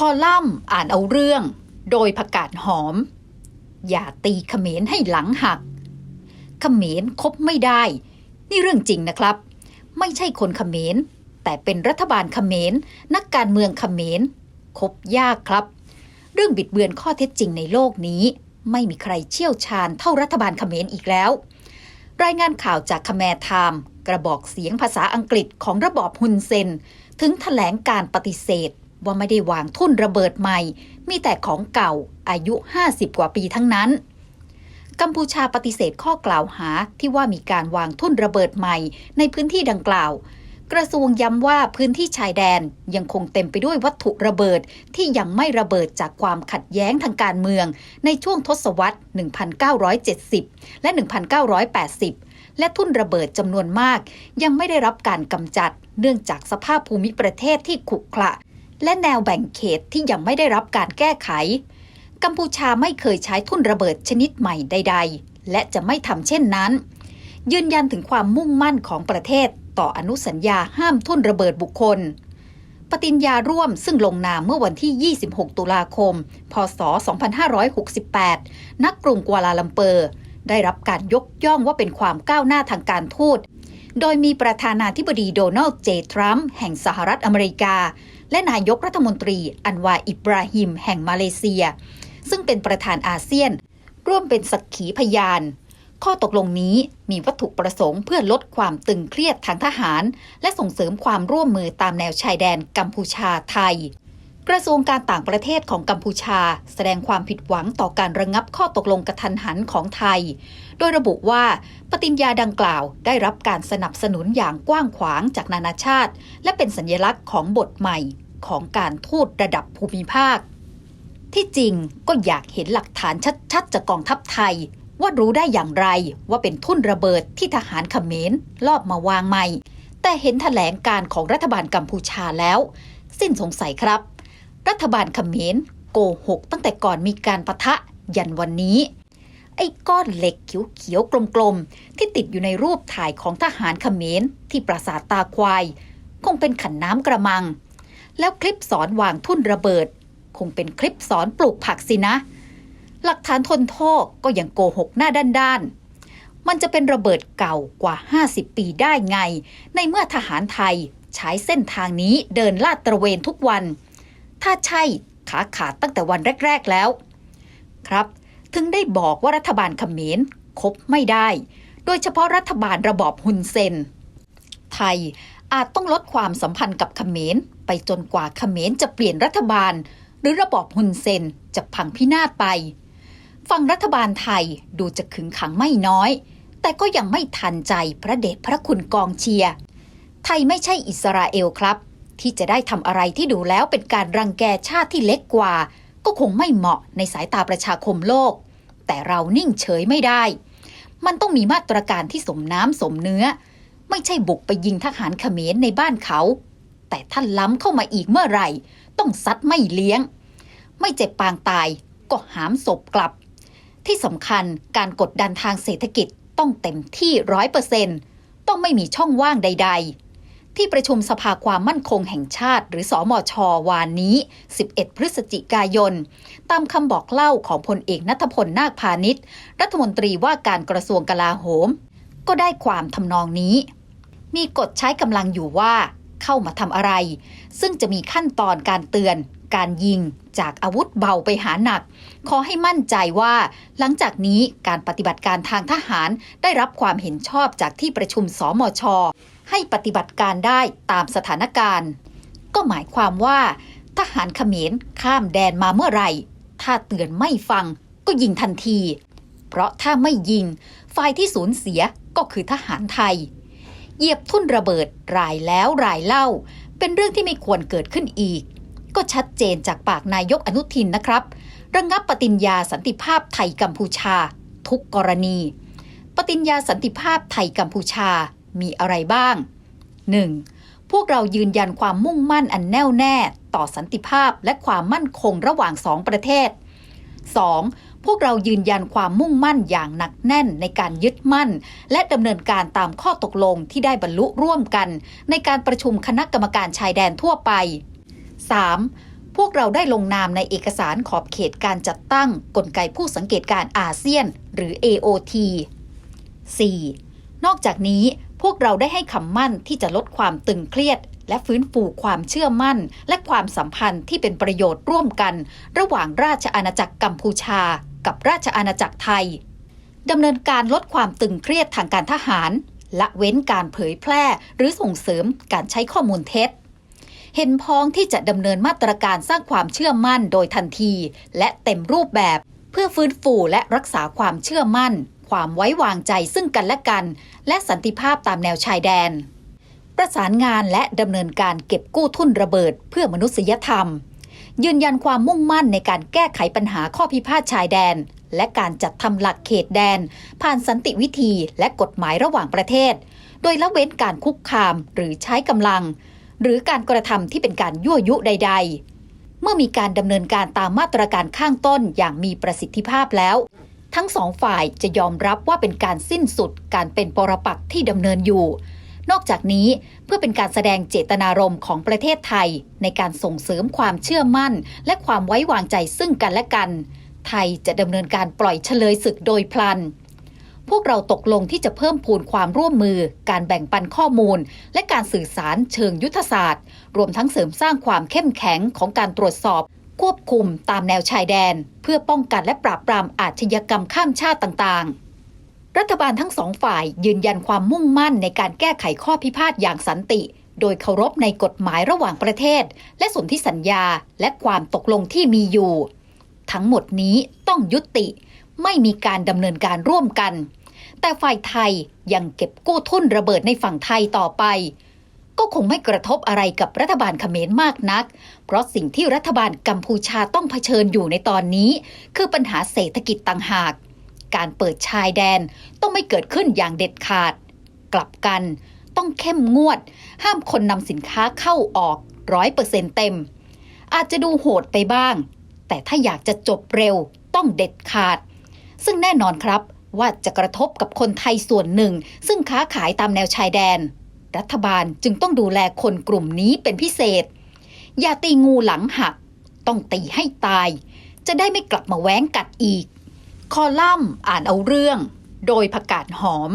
คอลัมน์อ่านเอาเรื่อง โดยประกาศหอม อย่าตีเขมรให้หลังหัก เขมรคบไม่ได้ นี่เรื่องจริงนะครับ ไม่ใช่คนเขมรแต่เป็นรัฐบาลเขมรนักการเมืองเขมรคบยากครับ เรื่องบิดเบือนข้อเท็จจริงในโลกนี้ ไม่มีใครเชี่ยวชาญเท่ารัฐบาลเขมรอีกแล้ว รายงานข่าวจากคแมร์ไทม์กระบอกเสียงภาษาอังกฤษของระบอบฮุนเซน ถึงถแถลงการปฏิเสธ ว่าไม่ได้วางทุ่นระเบิดใหม่ มีแต่ของเก่าอายุ 50 กว่าปีทั้งนั้น กัมพูชาปฏิเสธข้อกล่าวหาที่ว่ามีการวางทุ่นระเบิดใหม่ในพื้นที่ดังกล่าว กระทรวงย้ำว่าพื้นที่ชายแดนยังคงเต็มไปด้วยวัตถุระเบิดที่ยังไม่ระเบิดจากความขัดแย้งทางการเมือง ในช่วงทศวรรษ 1970 และ 1980และทุ่นระเบิดจำนวนมาก ยังไม่ได้รับการกำจัด เนื่องจากสภาพภูมิประเทศที่ขรุขระ และแนวแบ่งเขตที่ยังไม่ได้รับการแก้ไข กัมพูชาไม่เคยใช้ทุ่นระเบิดชนิดใหม่ใด ๆ และจะไม่ทำเช่นนั้น ยืนยันถึงความมุ่งมั่นของประเทศต่ออนุสัญญาห้ามทุ่นระเบิดบุคคล ปฏิญญาร่วมซึ่งลงนามเมื่อวันที่ 26 ตุลาคม พศ 2568 นักกรุงกัวลาลัมเปอร์ ได้รับการยกย่องว่าเป็นความก้าวหน้าทางการทูตโดยมีประธานาธิบดีโดนัลด์ เจ ทรัมป์แห่งสหรัฐอเมริกา และนายกรัฐมนตรีอันวาอิบราฮิมแห่งมาเลเซีย ซึ่งเป็นประธานอาเซียน ร่วมเป็นสักขีพยาน ข้อตกลงนี้มีวัตถุประสงค์เพื่อลดความตึงเครียดทางทหาร และส่งเสริมความร่วมมือตามแนวชายแดนกัมพูชาไทย กระทรวงการต่างประเทศของกัมพูชา แสดงความผิดหวังต่อการระงับข้อตกลงกระทันหันของไทย โดยระบุว่าปฏิญญาดังกล่าวได้รับการสนับสนุนอย่างกว้างขวางจากนานาชาติ และเป็นสัญลักษณ์ของบทใหม่ของการทูตระดับภูมิภาค ที่จริงก็อยากเห็นหลักฐานชัดๆจากกองทัพไทย ว่ารู้ได้อย่างไรว่าเป็นทุ่นระเบิดที่ทหารเขมรลอบมาวางใหม่ แต่เห็นแถลงการของรัฐบาลกัมพูชาแล้ว สิ้นสงสัยครับ รัฐบาลเขมรโกหกตั้งแต่ก่อนมีการประทะยันวันนี้ ไอ้ก้อนเหล็กเขียวๆกลมๆ ที่ติดอยู่ในรูปถ่ายของทหารเขมรที่ปราสาทตาควาย คงเป็นขันน้ำกระมัง แล้วคลิปสอนวางทุ่นระเบิด คงเป็นคลิปสอนปลูกผักสินะ หลักฐานทนโทษก็ยังโกหกหน้าด้านๆมันจะเป็นระเบิดเก่ากว่า 50 ปีได้ไง ในเมื่อทหารไทยใช้เส้นทางนี้เดินลาดตระเวนทุกวัน ถ้าใช่ขาขาดตั้งแต่วันแรก ๆแล้ว ครับ ถึงได้บอกว่ารัฐบาลเขมรคบไม่ได้ โดยเฉพาะรัฐบาลระบอบฮุนเซน ไทยอาจต้องลดความสัมพันธ์กับเขมรไปจนกว่าเขมรจะเปลี่ยนรัฐบาล หรือระบอบฮุนเซนจะพังพินาศไป ฝั่งรัฐบาลไทยดูจะขึงขังไม่น้อย แต่ก็ยังไม่ทันใจพระเดชพระคุณกองเชียร์ไทยไม่ใช่อิสราเอลครับ ที่จะได้ทำอะไรที่ดูแล้วเป็นการรังแกชาติที่เล็กกว่า ก็คงไม่เหมาะในสายตาประชาคมโลก แต่เรานิ่งเฉยไม่ได้ มันต้องมีมาตรการที่สมน้ำสมเนื้อ ไม่ใช่บุกไปยิงทหารเขมรในบ้านเขา แต่ท่านล้ำเข้ามาอีกเมื่อไหร่ ต้องซัดไม่เลี้ยง ไม่เจ็บปางตายก็หามศพกลับ ที่สำคัญการกดดันทางเศรษฐกิจต้องเต็มที่ร้อยเปอร์เซ็นต้องไม่มีช่องว่างใด ๆ ที่ประชุมสภาความมั่นคงแห่งชาติ หรือสอมชวานนี้ 11 พฤศจิกายน ตามคำบอกเล่าของพลเอกนัทพลนาคพาณิชย์รัฐมนตรีว่าการกระทรวงกลาโหม ก็ได้ความทำนองนี้ มีกฎใช้กำลังอยู่ว่า เข้ามาทำอะไร ซึ่งจะมีขั้นตอนการเตือนการยิงจากอาวุธเบาไปหาหนัก ขอให้มั่นใจว่า หลังจากนี้การปฏิบัติการทางทหารได้รับความเห็นชอบจากที่ประชุมสมช ให้ปฏิบัติการได้ตามสถานการณ์ ก็หมายความว่า ทหารเขมรข้ามแดนมาเมื่อไหร่ ถ้าเตือนไม่ฟังก็ยิงทันที เพราะถ้าไม่ยิง ฝ่ายที่สูญเสียก็คือทหารไทย เหยียบทุ่นระเบิดรายแล้วรายเล่า เป็นเรื่องที่ไม่ควรเกิดขึ้นอีก ก็ชัดเจนจากปากนายกอนุทินนะครับ ระงงับปฏิญญาสันติภาพไทยกัมพูชา ทุกกรณี ปฏิญญาสันติภาพไทยกัมพูชา มีอะไรบ้าง 1. พวกเรายืนยันความมุ่งมั่นอันแน่วแน่ต่อสันติภาพและความมั่นคงระหว่างสองประเทศ 2. พวกเรายืนยันความมุ่งมั่นอย่างหนักแน่นในการยึดมั่น และดำเนินการตามข้อตกลงที่ได้บรรลุร่วมกัน ในการประชุมคณะกรรมการชายแดนทั่วไป 3. พวกเราได้ลงนามในเอกสารขอบเขตการจัดตั้ง กลไกผู้สังเกตการอาเซียน หรือ AOT 4. นอกจากนี้ วกเราได้ให้คำมั่นที่จะลดความตึงเครียด และฟื้นฟูความเชื่อมั่น และความสัมพันธ์ที่เป็นประโยชน์ร่วมกัน ระหว่างราชอาณาจักรกัมพูชา กับราชอาณาจักรไทยดำเนินการลดความตึงเครียดทางการทหารละเว้นการเผยแพร่ หรือส่งเสริมการใช้ข้อมูลเท็จ เห็นพ้องที่จะดำเนินมาตรการสร้างความเชื่อมั่นโดยทันที และเต็มรูปแบบ เพื่อฟื้นฟูและรักษาความเชื่อมั่น ความไว้วางใจซึ่งกันและกัน และสันติภาพตามแนวชายแดน ประสานงานและดำเนินการเก็บกู้ทุนระเบิดเพื่อมนุษยธรรม ยืนยันความมุ่งมั่นในการแก้ไขปัญหาข้อพิพาทชายแดน และการจัดทำหลักเขตแดน ผ่านสันติวิธีและกฎหมายระหว่างประเทศ โดยละเว้นการคุกคามหรือใช้กำลัง หรือการกระทำที่เป็นการยั่วยุใด ๆเมื่อมีการดำเนินการตามมาตรการข้างต้นอย่างมีประสิทธิภาพแล้ว ทั้งสองฝ่ายจะยอมรับว่าเป็นการสิ้นสุดการเป็นปรปักษ์ที่ดำเนินอยู่ นอกจากนี้เพื่อเป็นการแสดงเจตนารมณ์ของประเทศไทย ในการส่งเสริมความเชื่อมั่น และความไว้วางใจซึ่งกันและกัน ไทยจะดำเนินการปล่อยเฉลยศึกโดยพลัน พวกเราตกลงที่จะเพิ่มพูนความร่วมมือ การแบ่งปันข้อมูล และการสื่อสารเชิงยุทธศาสตร์ รวมทั้งเสริมสร้างความเข้มแข็งของการตรวจสอบ ควบคุมตามแนวชายแดน เพื่อป้องกันและปราบปรามอาชญากรรมข้ามชาติต่างๆ รัฐบาลทั้งสองฝ่ายยืนยันความมุ่งมั่นในการแก้ไขข้อพิพาทอย่างสันติ โดยเคารพในกฎหมายระหว่างประเทศ และสนธิสัญญาและความตกลงที่มีอยู่ ทั้งหมดนี้ต้องยุติ ไม่มีการดำเนินการร่วมกัน แต่ฝ่ายไทยยังเก็บกู้ทุนระเบิดในฝั่งไทยต่อไป ก็คงไม่กระทบอะไรกับรัฐบาลเขมรมากนัก เพราะสิ่งที่รัฐบาลกัมพูชาต้องเผชิญอยู่ในตอนนี้ คือปัญหาเศรษฐกิจต่างหาก การเปิดชายแดนต้องไม่เกิดขึ้นอย่างเด็ดขาด กลับกันต้องเข้มงวด ห้ามคนนำสินค้าเข้าออกร้อยเปอร์เซ็นเต็ม อาจจะดูโหดไปบ้าง แต่ถ้าอยากจะจบเร็วต้องเด็ดขาด ซึ่งแน่นอนครับว่าจะกระทบกับคนไทยส่วนหนึ่ง ซึ่งค้าขายตามแนวชายแดน รัฐบาลจึงต้องดูแลคนกลุ่มนี้เป็นพิเศษ อย่าตีงูหลังหัก ต้องตีให้ตาย จะได้ไม่กลับมาแว้งกัดอีก คอลัมน์อ่านเอาเรื่อง โดยผักกาศหอม